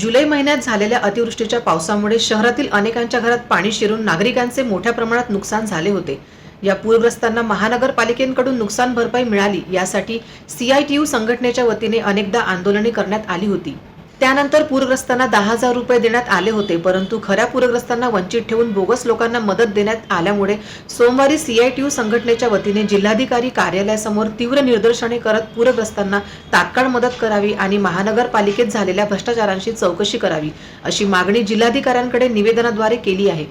जुलै महिन्यात झालेल्या अतिवृष्टीच्या पावसामुळे शहरातील अनेकांच्या घरात पाणी शिरून नागरिकांचे मोठ्या प्रमाणात नुकसान झाले होते. या पूरग्रस्तांना महानगरपालिकेकडून नुकसान भरपाई मिळाली यासाठी सीआयटीयू संघटनेच्या वतीने अनेकदा आंदोलने करण्यात आली होती. त्यानंतर पूरग्रस्तांना दहा हजार रुपये देण्यात आले होते परंतु खऱ्या पूरग्रस्तांना वंचित ठेवून बोगस लोकांना मदत देण्यात आल्यामुळे सोमवारी सीआयटीयू संघटनेच्या वतीने जिल्हाधिकारी कार्यालयासमोर तीव्र निदर्शने करत पूरग्रस्तांना तात्काळ मदत करावी आणि महानगरपालिकेत झालेल्या भ्रष्टाचारांची चौकशी करावी अशी मागणी जिल्हाधिकाऱ्यांकडे निवेदनाद्वारे केली आहे.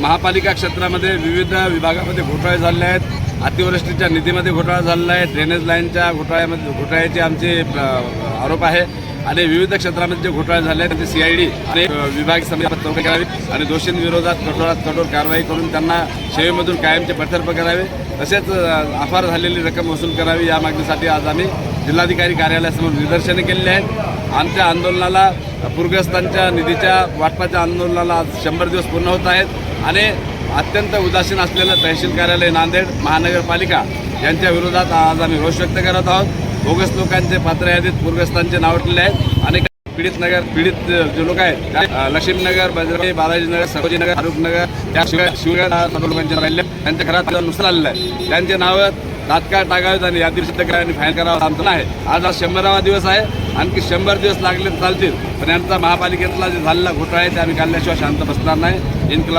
महापालिका क्षेत्रामध्ये विविध विभागामध्ये घोटाळे झाले आहेत. अतिवृष्टीच्या निधीमध्ये घोटाळा झालेला आहे. ड्रेनेज लाईनच्या घोटाळ्यामध्ये घोटाळ्याचे आमचे आरोप आहे. आणि विविध क्षेत्रामध्ये जे घोटाळे झाले आहेत त्यांची सीआयडी आणि विभाग समिती चौकशी करावी आणि दोषींविरोधात कठोरात कठोर कारवाई करून त्यांना सेवेमधून कायमचे बडतर्फ करावे. तसेच अफार झालेली रक्कम वसूल करावी. या मागणीसाठी आज आम्ही जिल्हाधिकारी कार्यालयासमोर निदर्शने केलेली आहेत. आमच्या आंदोलनाला पूरग्रस्तांच्या निधीच्या वाटपाच्या आंदोलनाला आज शंभर दिवस पूर्ण होत आहेत. आणि अत्यंत उदासीन असलेलं तहसील कार्यालय नांदेड महानगरपालिका यांच्या विरोधात आज आम्ही रोष व्यक्त करत आहोत. बोगस लोकांचे पात्र यादीत पूरग्रस्तांचे नाव ठेवले आहेत. आणि पीडित नगर पीडित जे लोक आहेत त्या, अ, लक्ष्मीनगर बजरंगी बालाजीनगर सरोजीनगर फारुखनगर त्या शिवगड लोकांच्या राहिले त्यांच्या घरात नुकसान आलेलं आहे. त्यांचे नावं तात्काळ टाकावेत आणि यादी सिद्ध करा आणि फाईन करावं आमचं आहे आज हा शंभरावा दिवस आहे. आणखी शंभर दिवस लागले तर चालतील. पण यांचा महापालिकेतला जे झालेला घोटाळा आहे ते आम्ही काढल्याशिवाय शांत बसणार नाही. इन्कला